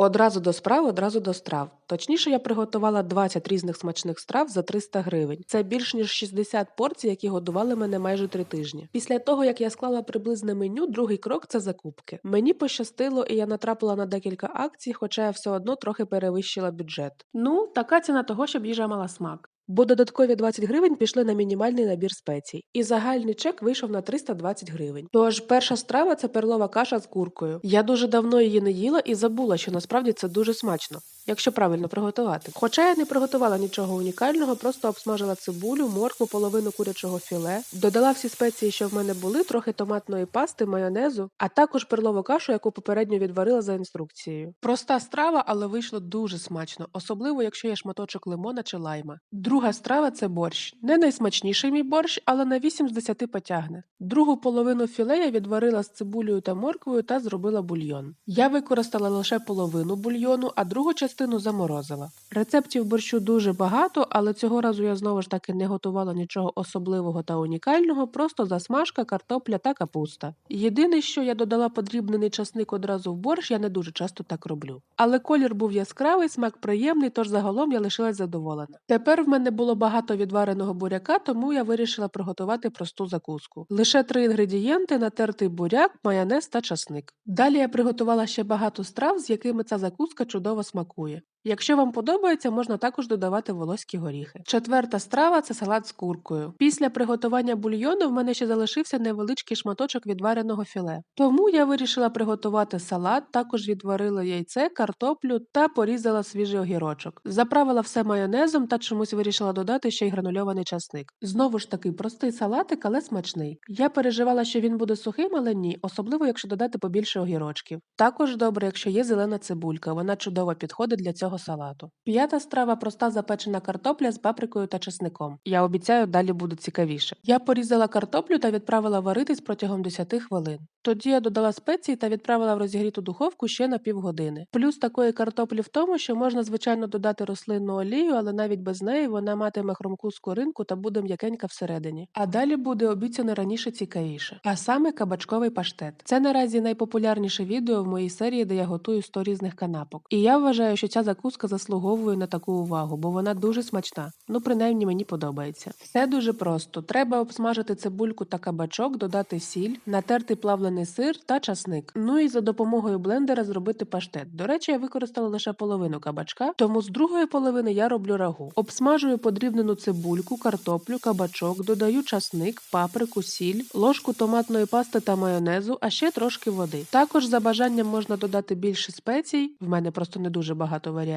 Одразу до справ, одразу до страв. Точніше, я приготувала 20 різних смачних страв за 300 гривень. Це більш ніж 60 порцій, які годували мене майже три тижні. Після того, як я склала приблизне меню, другий крок це закупки. Мені пощастило, і я натрапила на декілька акцій, хоча я все одно трохи перевищила бюджет. Ну, така ціна того, щоб їжа мала смак. Бо додаткові 20 гривень пішли на мінімальний набір спецій, і загальний чек вийшов на 320 гривень. Тож перша страва це перлова каша з куркою. Я дуже давно її не їла і забула, що насправді це дуже смачно, якщо правильно приготувати. Хоча я не приготувала нічого унікального, просто обсмажила цибулю, моркву, половину курячого філе, додала всі спеції, що в мене були, трохи томатної пасти, майонезу, а також перлову кашу, яку попередньо відварила за інструкцією. Проста страва, але вийшло дуже смачно, особливо якщо є шматочок лимона чи лайма. Друга страва це борщ. Не найсмачніший мій борщ, але на 8 з 10 потягне. Другу половину філе я відварила з цибулею та морквою та зробила бульйон. Я використала лише половину бульйону, а другу частину заморозила. Рецептів борщу дуже багато, але цього разу я знову ж таки не готувала нічого особливого та унікального, просто засмажка, картопля та капуста. Єдине, що я додала подрібнений часник одразу в борщ, я не дуже часто так роблю. Але колір був яскравий, смак приємний, тож загалом я лишилась задоволена. Тепер в мене було багато відвареного буряка, тому я вирішила приготувати просту закуску. Лише три інгредієнти: натертий буряк, майонез та часник. Далі я приготувала ще багато страв, з якими ця закуска чудово смакує. поцелуя. Якщо вам подобається, можна також додавати волоські горіхи. Четверта страва це салат з куркою. Після приготування бульйону в мене ще залишився невеличкий шматочок відвареного філе. Тому я вирішила приготувати салат, також відварила яйце, картоплю та порізала свіжий огірочок. Заправила все майонезом та чомусь вирішила додати ще й гранульований часник. Знову ж таки, простий салатик, але смачний. Я переживала, що він буде сухим, але ні, особливо якщо додати побільше огірочків. Також добре, якщо є зелена цибулька, вона чудово підходить для цього салату. П'ята страва проста запечена картопля з паприкою та чесником. Я обіцяю, далі буде цікавіше. Я порізала картоплю та відправила варитись протягом 10 хвилин. Тоді я додала спеції та відправила в розігріту духовку ще на півгодини. Плюс такої картоплі в тому, що можна звичайно додати рослинну олію, але навіть без неї вона матиме хромку скоринку та буде м'якенька всередині. А далі буде обіцяно раніше цікавіше. А саме кабачковий паштет. Це наразі найпопулярніше відео в моїй серії, де я готую 100 різних канапок. І я вважаю, що ця закуска заслуговує на таку увагу, бо вона дуже смачна. Ну, принаймні мені подобається. Все дуже просто. Треба обсмажити цибульку та кабачок, додати сіль, натерти плавлений сир та часник. Ну і за допомогою блендера зробити паштет. До речі, я використала лише половину кабачка, тому з другої половини я роблю рагу. Обсмажую подрібнену цибульку, картоплю, кабачок, додаю часник, паприку, сіль, ложку томатної пасти та майонезу, а ще трошки води. Також за бажанням можна додати більше спецій, в мене просто не дуже багато варіантів,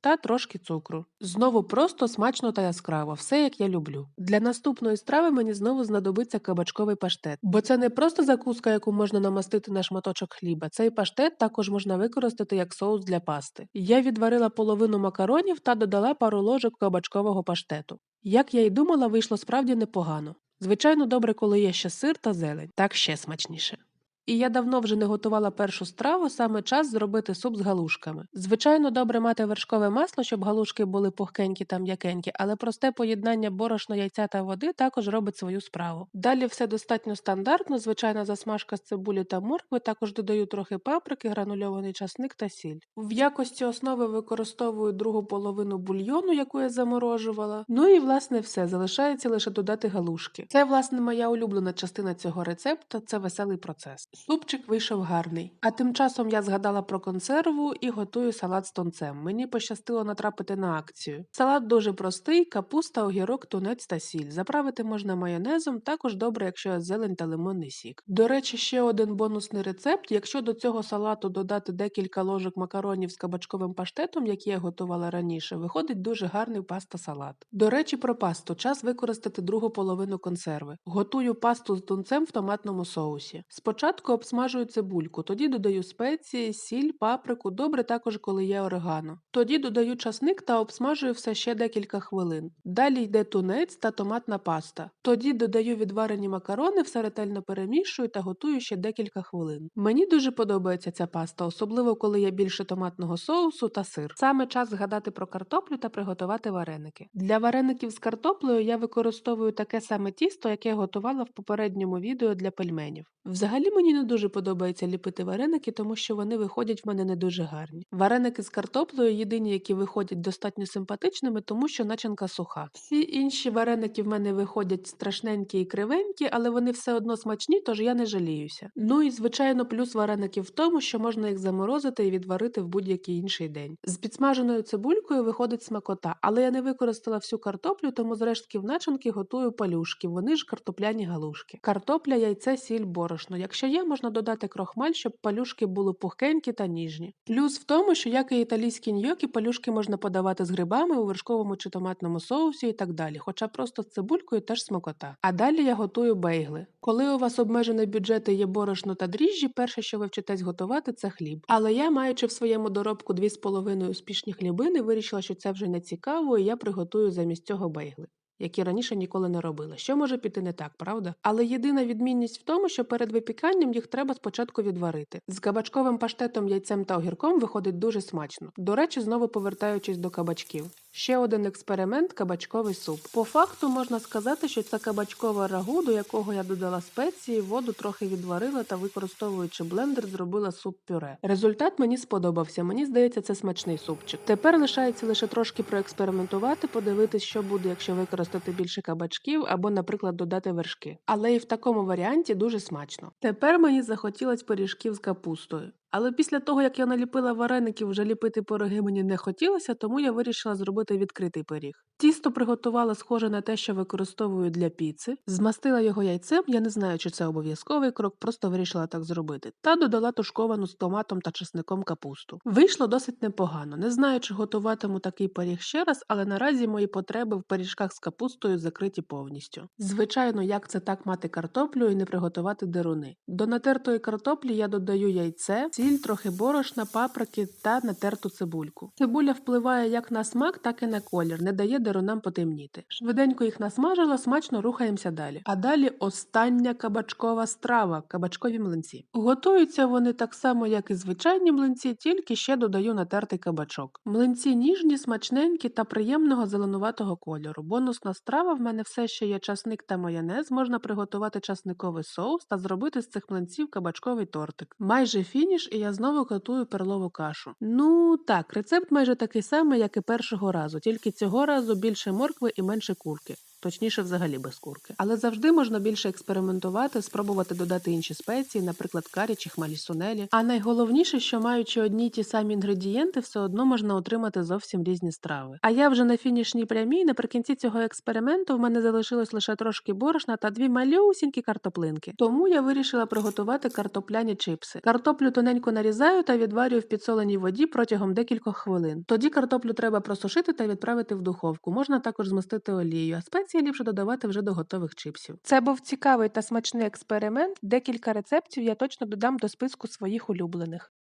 та трошки цукру. Знову просто смачно та яскраво, все як я люблю. Для наступної страви мені знову знадобиться кабачковий паштет, бо це не просто закуска, яку можна намастити на шматочок хліба. Цей паштет також можна використати як соус для пасти. Я відварила половину макаронів та додала пару ложок кабачкового паштету. Як я й думала, вийшло справді непогано. Звичайно, добре, коли є ще сир та зелень, так ще смачніше. І я давно вже не готувала першу страву, саме час зробити суп з галушками. Звичайно, добре мати вершкове масло, щоб галушки були пухкенькі та м'якенькі, але просте поєднання борошна, яйця та води також робить свою справу. Далі все достатньо стандартно, звичайна засмажка з цибулі та моркви, також додаю трохи паприки, гранульований часник та сіль. В якості основи використовую другу половину бульйону, яку я заморожувала. Ну і власне все, залишається лише додати галушки. Це, власне, моя улюблена частина цього рецепту це веселий процес. Супчик вийшов гарний. А тим часом я згадала про консерву і готую салат з тонцем. Мені пощастило натрапити на акцію. Салат дуже простий: капуста, огірок, тунець та сіль. Заправити можна майонезом, також добре, якщо зелень та лимонний сік. До речі, ще один бонусний рецепт. Якщо до цього салату додати декілька ложок макаронів з кабачковим паштетом, які я готувала раніше, виходить дуже гарний паста-салат. До речі, про пасту час використати другу половину консерви. Готую пасту з тунцем в томатному соусі. Спочатку обсмажую цибульку, тоді додаю спеції, сіль, паприку, добре також, коли є орегано. Тоді додаю часник та обсмажую все ще декілька хвилин. Далі йде тунець та томатна паста. Тоді додаю відварені макарони, все ретельно перемішую та готую ще декілька хвилин. Мені дуже подобається ця паста, особливо коли є більше томатного соусу та сир. Саме час згадати про картоплю та приготувати вареники. Для вареників з картоплею я використовую таке саме тісто, яке я готувала в попередньому відео для пельменів. Взагалі мені не дуже подобається ліпити вареники, тому що вони виходять в мене не дуже гарні. Вареники з картоплею єдині, які виходять достатньо симпатичними, тому що начинка суха. Всі інші вареники в мене виходять страшненькі і кривенькі, але вони все одно смачні, тож я не жаліюся. Ну і звичайно, плюс вареників в тому, що можна їх заморозити і відварити в будь-який інший день. З підсмаженою цибулькою виходить смакота, але я не використала всю картоплю, тому з рештків начинки готую палюшки. Вони ж картопляні галушки. Картопля, яйце, сіль, борошно. Якщо є, можна додати крохмаль, щоб палюшки були пухкенькі та ніжні. Плюс в тому, що як і італійські ньокі, палюшки можна подавати з грибами у вершковому чи томатному соусі і так далі. Хоча просто з цибулькою теж смакота. А далі я готую бейгли. Коли у вас обмежений бюджет і є борошно та дріжджі, перше, що ви вчитесь готувати, це хліб. Але я, маючи в своєму доробку дві з половиною успішні хлібини, вирішила, що це вже не цікаво, і я приготую замість цього бейгли. Які раніше ніколи не робила. Що може піти не так, правда? Але єдина відмінність в тому, що перед випіканням їх треба спочатку відварити. З кабачковим паштетом, яйцем та огірком виходить дуже смачно. До речі, знову повертаючись до кабачків. Ще один експеримент кабачковий суп. По факту можна сказати, що це кабачкове рагу, до якого я додала спеції, воду трохи відварила та, використовуючи блендер, зробила суп пюре. Результат мені сподобався. Мені здається, це смачний супчик. Тепер лишається лише трошки проекспериментувати, подивитись, що буде, якщо використати більше кабачків або, наприклад, додати вершки. Але і в такому варіанті дуже смачно. Тепер мені захотілось пиріжків з капустою. Але після того, як я наліпила вареників, вже ліпити пироги мені не хотілося, тому я вирішила зробити відкритий пиріг. Тісто приготувала схоже на те, що використовую для піци, змастила його яйцем, я не знаю, чи це обов'язковий крок, просто вирішила так зробити, та додала тушковану з томатом та чесником капусту. Вийшло досить непогано. Не знаю, чи готуватиму такий пиріг ще раз, але наразі мої потреби в пиріжках з капустою закриті повністю. Звичайно, як це так мати картоплю і не приготувати деруни. До натертої картоплі я додаю яйце сіль, трохи борошна, паприки та натерту цибульку. Цибуля впливає як на смак, так і на колір, не дає дерунам потемніти. Швиденько їх насмажила, смачно рухаємося далі. А далі остання кабачкова страва кабачкові млинці. Готуються вони так само, як і звичайні млинці, тільки ще додаю натертий кабачок. Млинці ніжні, смачненькі та приємного зеленуватого кольору. Бонусна страва в мене все ще є часник та майонез. Можна приготувати часниковий соус та зробити з цих млинців кабачковий тортик. Майже фініш і я знову готую перлову кашу. Ну так, рецепт майже такий самий, як і першого разу, тільки цього разу більше моркви і менше курки. Точніше, взагалі без курки. Але завжди можна більше експериментувати, спробувати додати інші спеції, наприклад, карі чи хмалі сунелі. А найголовніше, що маючи одні ті самі інгредієнти, все одно можна отримати зовсім різні страви. А я вже на фінішній прямій, наприкінці цього експерименту в мене залишилось лише трошки борошна та дві малюсінькі картоплинки. Тому я вирішила приготувати картопляні чипси. Картоплю тоненько нарізаю та відварюю в підсоленій воді протягом декількох хвилин. Тоді картоплю треба просушити та відправити в духовку. Можна також змастити олією, а спеції ліпше додавати вже до готових чипсів. Це був цікавий та смачний експеримент. Декілька рецептів я точно додам до списку своїх улюблених.